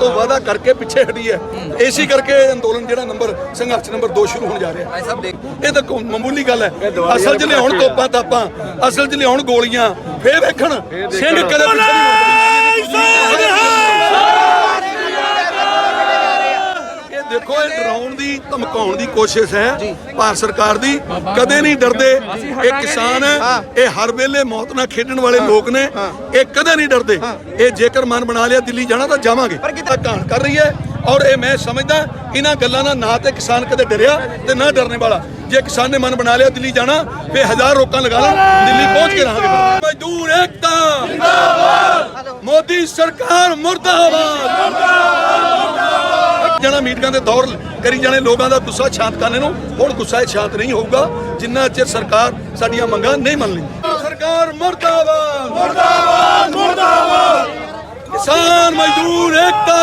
ਤੋਂ ਵਾਅਦਾ ਕਰਕੇ ਪਿੱਛੇ ਹਟੀ ਹੈ। ਏਸੀ ਕਰਕੇ ਅੰਦੋਲਨ ਜਿਹੜਾ ਨੰਬਰ ਸੰਘਰਸ਼ ਨੰਬਰ 2 ਸ਼ੁਰੂ ਹੋਣ ਜਾ ਰਿਹਾ ਭਾਈ ਸਾਹਿਬ ਦੇਖ। ਇਹ ਤਾਂ ਕੋਈ ਮਾਮੂਲੀ ਗੱਲ ਹੈ। ਅਸਲ 'ਚ ਲਿਆਉਣ ਤੋਪਾਂ ਤਾਪਾਂ ਅਸਲ 'ਚ ਲਿਆਉਣ ਗੋਲੀਆਂ ਫੇਰ ਵੇਖਣ। ਸਿੰਘ ਕਦੇ ਪਿੱਛੇ ਨਹੀਂ ਮੁੜਦੇ। ਇਹ ਦੇਖੋ ਇਹ ਡਰਾਉਣ ਦੀ ਧਮਕਾਉਣ ਦੀ ਕੋਸ਼ਿਸ਼ ਹੈ ਭਾਰਤ ਸਰਕਾਰ ਦੀ। ਕਦੇ ਨਹੀਂ ਡਰਦੇ। ਇਹ ਕਿਸਾਨ ਹੈ ਇਹ ਹਰ ਵੇਲੇ ਮੌਤ ਨਾਲ ਖੇਡਣ ਵਾਲੇ ਲੋਕ ਨੇ। ਇਹ ਕਦੇ ਨਹੀਂ ਡਰਦੇ। ਇਹ ਜੇਕਰ ਮਨ ਬਣਾ ਲਿਆ ਦਿੱਲੀ ਜਾਣਾ ਤਾਂ ਜਾਵਾਂਗੇ। ਪਰ ਕਿਤਾ ਕਾਣ ਕਰ ਰਹੀ ਹੈ ਔਰ ਇਹ ਮੈਂ ਸਮਝਦਾ ਇਹਨਾਂ ਗੱਲਾਂ ਨਾਲ ਨਾ ਤੇ ਕਿਸਾਨ ਕਦੇ ਡਰਿਆ ਤੇ ਨਾ ਡਰਨੇ ਵਾਲਾ। ਜੇ ਕਿਸਾਨ ਨੇ ਮਨ ਬਣਾ ਲਿਆ ਦਿੱਲੀ ਜਾਣਾ ਫੇ ਹਜ਼ਾਰ ਰੋਕਾਂ ਲਗਾ ਲੈਣ ਦਿੱਲੀ ਪਹੁੰਚ ਕੇ ਰਹਾਂਗੇ। ਮਜ਼ਦੂਰ ਏਕਤਾ। ਜਿੰਦਾਬਾਦ। ਮੋਦੀ ਸਰਕਾਰ ਮੁਰਦਾਬਾਦ। ਜਣਾ ਮੀਟਿੰਗਾਂ ਦੇ ਦੌਰ ਕਰੀ ਜਾਣੇ ਲੋਕਾਂ ਦਾ ਗੁੱਸਾ ਸ਼ਾਂਤ ਕਰਨੇ ਨੂੰ। ਹੁਣ ਗੁੱਸਾ ਸ਼ਾਂਤ ਨਹੀਂ ਹੋਊਗਾ ਜਿੰਨਾ ਚਿਰ ਸਰਕਾਰ ਸਾਡੀਆਂ ਮੰਗਾਂ ਨਹੀਂ ਮੰਨਣੀ ਸਰਕਾਰ ਮੁਰਦਾਬਾਦ। ਮੁਰਦਾਬਾਦ ਮੁਰਦਾਬਾਦ। ਕਿਸਾਨ ਮਜ਼ਦੂਰ ਏਕਤਾ